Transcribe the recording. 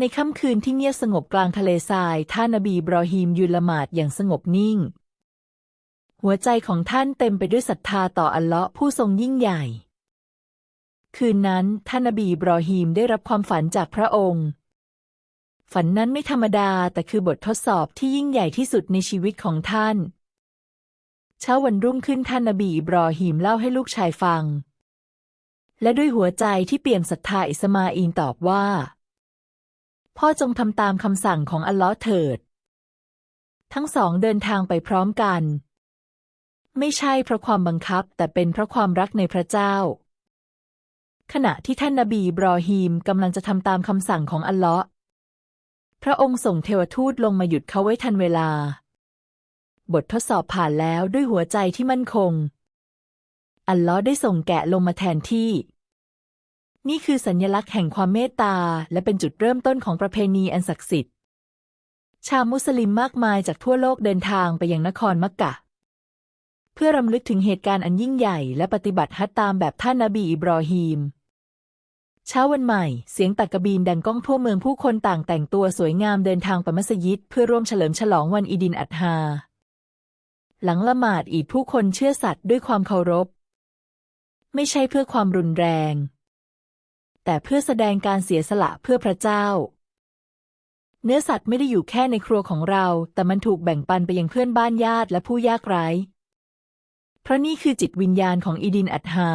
ในค่ำคืนที่เงียบสงบกลางทะเลทรายท่านนบีบรอฮีมยืนละหมาดอย่างสงบนิ่ง หัวใจของท่านเต็มไปด้วยศรัทธาต่ออัลเลาะห์ผู้ทรงยิ่งใหญ่ คืนนั้นท่านนบีบรอฮีมได้รับความฝันจากพระองค์ ฝันนั้นไม่ธรรมดาแต่คือบททดสอบที่ยิ่งใหญ่ที่สุดในชีวิตของท่าน เช้าวันรุ่งขึ้นท่านนบีบรอฮีมเล่าให้ลูกชายฟัง และด้วยหัวใจที่เปี่ยมศรัทธาอิสมาอีนตอบว่า พ่อจงทำตามคำสั่งของอัลลอฮ์เถิด ทั้งสองเดินทางไปพร้อมกัน ไม่ใช่เพราะความบังคับแต่เป็นเพราะความรักในพระเจ้า ขณะที่ท่านนบีบรอฮีมกำลังจะทำตามคำสั่งของอัลลาะห์พระองค์ส่งเทวทูตลงมาหยุดเขาไว้ทันเวลา บททดสอบผ่านแล้วด้วยหัวใจที่มั่นคง อัลลอฮ์ได้ส่งแกะลงมาแทนที่ นี่คือสัญลักษณ์แห่งความเมตตา และเป็นจุดเริ่มต้นของประเพณีอันศักดิ์สิทธิ์ ชาวมุสลิมมากมายจากทั่วโลกเดินทางไปยังนครมักกะ เพื่อรำลึกถึงเหตุการณ์อันยิ่งใหญ่ และปฏิบัติฮัจญ์ตามแบบท่านนบีอิบรอฮีมเช้าวันใหม่ เสียงตักกะบีนดังก้องทั่วเมืองผู้คนต่างแต่งตัวสวยงามเดินทางไปมัสยิด เพื่อร่วมเฉลิมฉลองวันอีดินอัดฮา หลังละหมาดอีดผู้คนเชื่อสัตย์ด้วยความเคารพ ไม่ใช่เพื่อความรุนแรง แต่เพื่อแสดงการเสียสละเพื่อพระเจ้า เนื้อสัตว์ไม่ได้อยู่แค่ในครัวของเรา แต่มันถูกแบ่งปันไปยังเพื่อนบ้านญาติและผู้ยากไร้ เพราะนี่คือจิตวิญญาณของอีดินอัตฮา